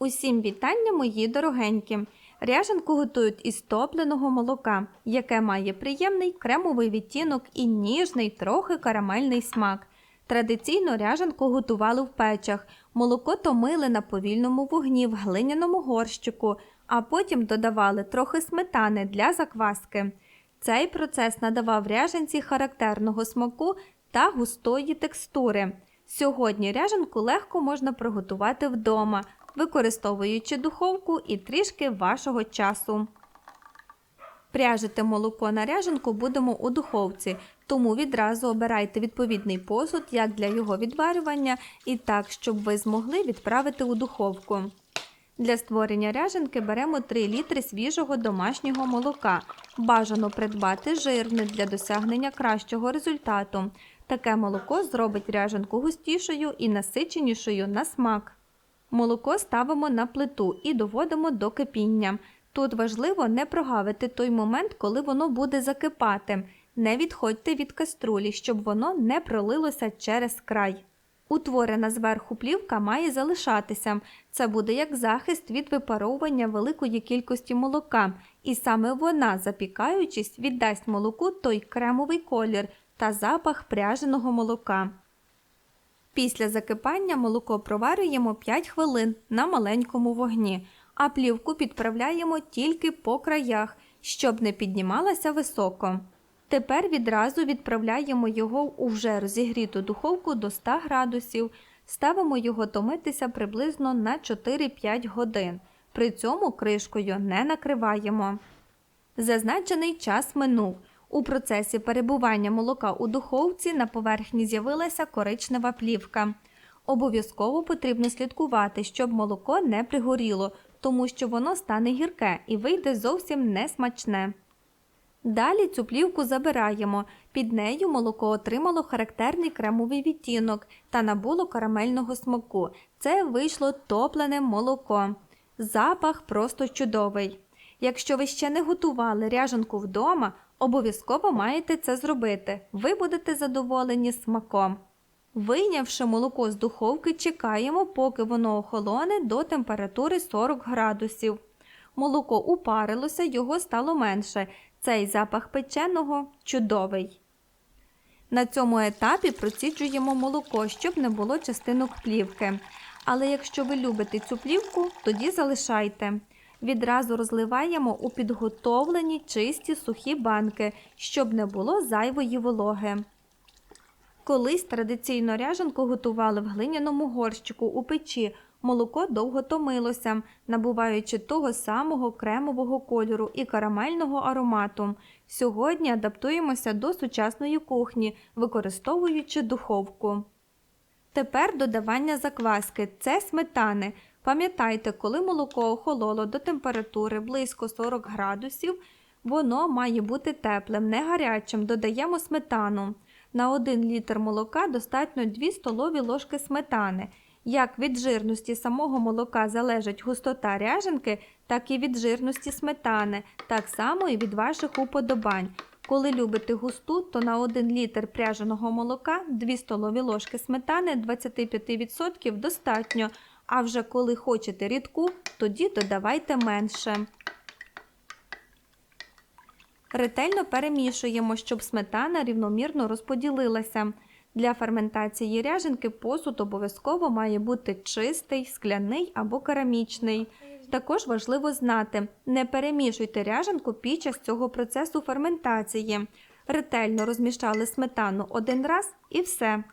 Усім вітання, мої дорогенькі! Ряжанку готують із топленого молока, яке має приємний кремовий відтінок і ніжний, трохи карамельний смак. Традиційно ряжанку готували в печах, молоко томили на повільному вогні в глиняному горщику, а потім додавали трохи сметани для закваски. Цей процес надавав ряжанці характерного смаку та густої текстури. Сьогодні ряжанку легко можна приготувати вдома, використовуючи духовку і трішки вашого часу. Пряжити молоко на ряжанку будемо у духовці, тому відразу обирайте відповідний посуд як для його відварювання і так, щоб ви змогли відправити у духовку. Для створення ряжанки беремо 3 літри свіжого домашнього молока. Бажано придбати жирне для досягнення кращого результату. Таке молоко зробить ряжанку густішою і насиченішою на смак. Молоко ставимо на плиту і доводимо до кипіння. Тут важливо не прогавити той момент, коли воно буде закипати. Не відходьте від каструлі, щоб воно не пролилося через край. Утворена зверху плівка має залишатися. Це буде як захист від випаровування великої кількості молока, і саме вона, запікаючись, віддасть молоку той кремовий колір та запах пряженого молока. Після закипання молоко проварюємо 5 хвилин на маленькому вогні, а плівку підправляємо тільки по краях, щоб не піднімалася високо. Тепер відразу відправляємо його у вже розігріту духовку до 100 градусів, ставимо його томитися приблизно на 4-5 годин. При цьому кришкою не накриваємо. Зазначений час минув. У процесі перебування молока у духовці на поверхні з'явилася коричнева плівка. Обов'язково потрібно слідкувати, щоб молоко не пригоріло, тому що воно стане гірке і вийде зовсім несмачне. Далі цю плівку забираємо. Під нею молоко отримало характерний кремовий відтінок та набуло карамельного смаку. Це вийшло топлене молоко. Запах просто чудовий. Якщо ви ще не готували ряжанку вдома, обов'язково маєте це зробити. Ви будете задоволені смаком. Вийнявши молоко з духовки, чекаємо, поки воно охолоне до температури 40 градусів. Молоко упарилося, його стало менше. Цей запах печеного чудовий. На цьому етапі проціджуємо молоко, щоб не було частинок плівки. Але якщо ви любите цю плівку, тоді залишайте. Відразу розливаємо у підготовлені чисті сухі банки, щоб не було зайвої вологи. Колись традиційно ряжанку готували в глиняному горщику у печі. Молоко довго томилося, набуваючи того самого кремового кольору і карамельного аромату. Сьогодні адаптуємося до сучасної кухні, використовуючи духовку. Тепер додавання закваски це сметани. Пам'ятайте, коли молоко охололо до температури близько 40 градусів, воно має бути теплим, не гарячим. Додаємо сметану. На 1 літр молока достатньо 2 столові ложки сметани. Як від жирності самого молока залежить густота ряженки, так і від жирності сметани, так само і від ваших уподобань. Коли любите густу, то на 1 літр пряженого молока 2 столові ложки сметани 25% достатньо, а вже коли хочете рідку, тоді додавайте менше. Ретельно перемішуємо, щоб сметана рівномірно розподілилася. Для ферментації ряженки посуд обов'язково має бути чистий, скляний або керамічний. Також важливо знати, не перемішуйте ряженку під час цього процесу ферментації. Ретельно розмішали сметану один раз і все.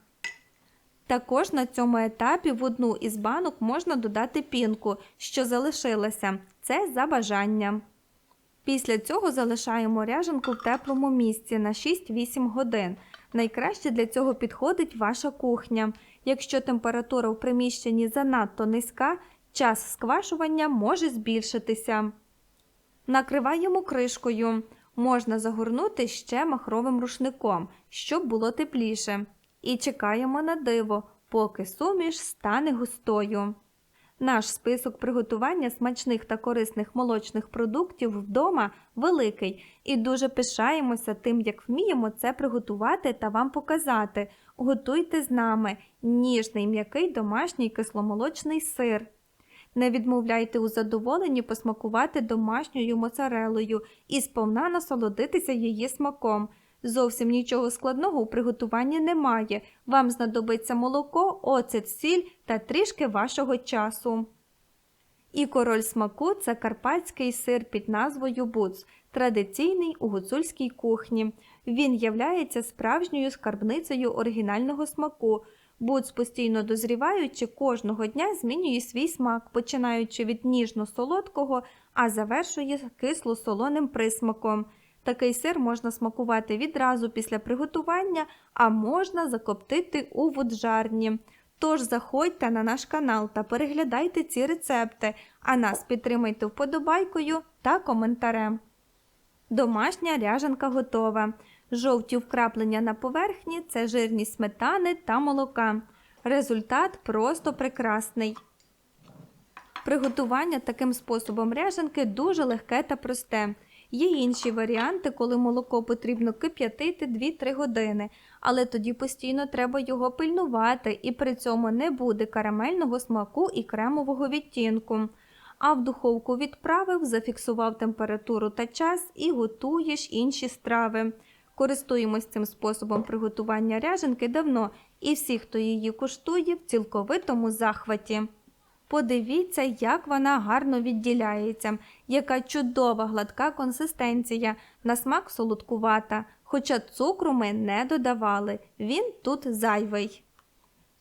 Також на цьому етапі в одну із банок можна додати пінку, що залишилася. Це за бажанням. Після цього залишаємо ряженку в теплому місці на 6-8 годин. Найкраще для цього підходить ваша кухня. Якщо температура в приміщенні занадто низька, час сквашування може збільшитися. Накриваємо кришкою. Можна загорнути ще махровим рушником, щоб було тепліше. І чекаємо на диво, поки суміш стане густою. Наш список приготування смачних та корисних молочних продуктів вдома великий і дуже пишаємося тим, як вміємо це приготувати та вам показати. Готуйте з нами ніжний м'який домашній кисломолочний сир. Не відмовляйте у задоволенні посмакувати домашньою моцарелою і сповна насолодитися її смаком. Зовсім нічого складного у приготуванні немає. Вам знадобиться молоко, оцет, сіль та трішки вашого часу. І король смаку це карпатський сир під назвою буц, традиційний у гуцульській кухні. Він являється справжньою скарбницею оригінального смаку. Буц, постійно дозріваючи, кожного дня змінює свій смак, починаючи від ніжно-солодкого, а завершує кисло-солоним присмаком. Такий сир можна смакувати відразу після приготування, а можна закоптити у вуджарні. Тож заходьте на наш канал та переглядайте ці рецепти, а нас підтримайте вподобайкою та коментарем. Домашня ряжанка готова. Жовті вкраплення на поверхні це жирні сметани та молока. Результат просто прекрасний. Приготування таким способом ряжанки дуже легке та просте. Є інші варіанти, коли молоко потрібно кип'ятити 2-3 години, але тоді постійно треба його пильнувати і при цьому не буде карамельного смаку і кремового відтінку. А в духовку відправив, зафіксував температуру та час і готуєш інші страви. Користуємось цим способом приготування ряженки давно, і всі, хто її куштує, в цілковитому захваті. Подивіться, як вона гарно відділяється, яка чудова гладка консистенція, на смак солодкувата, хоча цукру ми не додавали, він тут зайвий.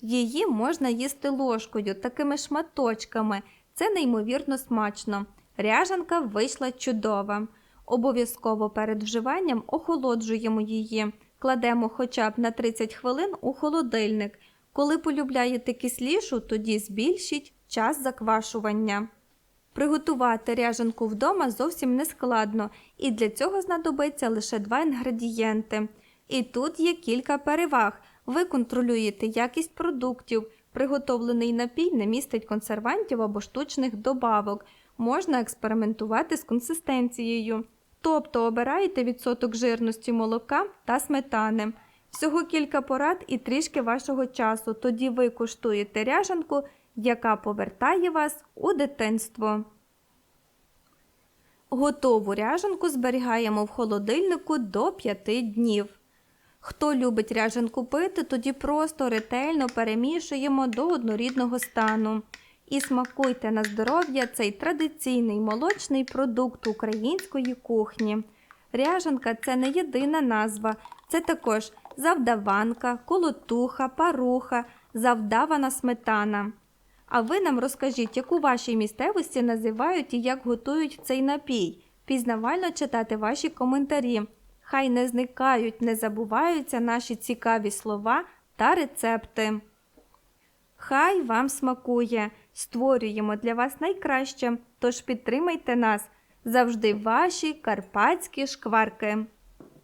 Її можна їсти ложкою, такими шматочками, це неймовірно смачно. Ряжанка вийшла чудова. Обов'язково перед вживанням охолоджуємо її, кладемо хоча б на 30 хвилин у холодильник. Коли полюбляєте кислішу, тоді збільшіть час заквашування. Приготувати ряжанку вдома зовсім не складно, і для цього знадобиться лише два інгредієнти. І тут є кілька переваг. Ви контролюєте якість продуктів, приготовлений напій не містить консервантів або штучних добавок. Можна експериментувати з консистенцією. Тобто обираєте відсоток жирності молока та сметани. Всього кілька порад і трішки вашого часу. Тоді ви куштуєте ряжанку, яка повертає вас у дитинство. Готову ряжанку зберігаємо в холодильнику до 5 днів. Хто любить ряжанку пити, тоді просто ретельно перемішуємо до однорідного стану. І смакуйте на здоров'я цей традиційний молочний продукт української кухні. Ряжанка це не єдина назва, це також завдаванка, колотуха, паруха, завдавана сметана. А ви нам розкажіть, як у вашій місцевості називають і як готують цей напій. Пізнавально читати ваші коментарі. Хай не зникають, не забуваються наші цікаві слова та рецепти. Хай вам смакує! Створюємо для вас найкраще, тож підтримайте нас завжди ваші карпатські шкварки.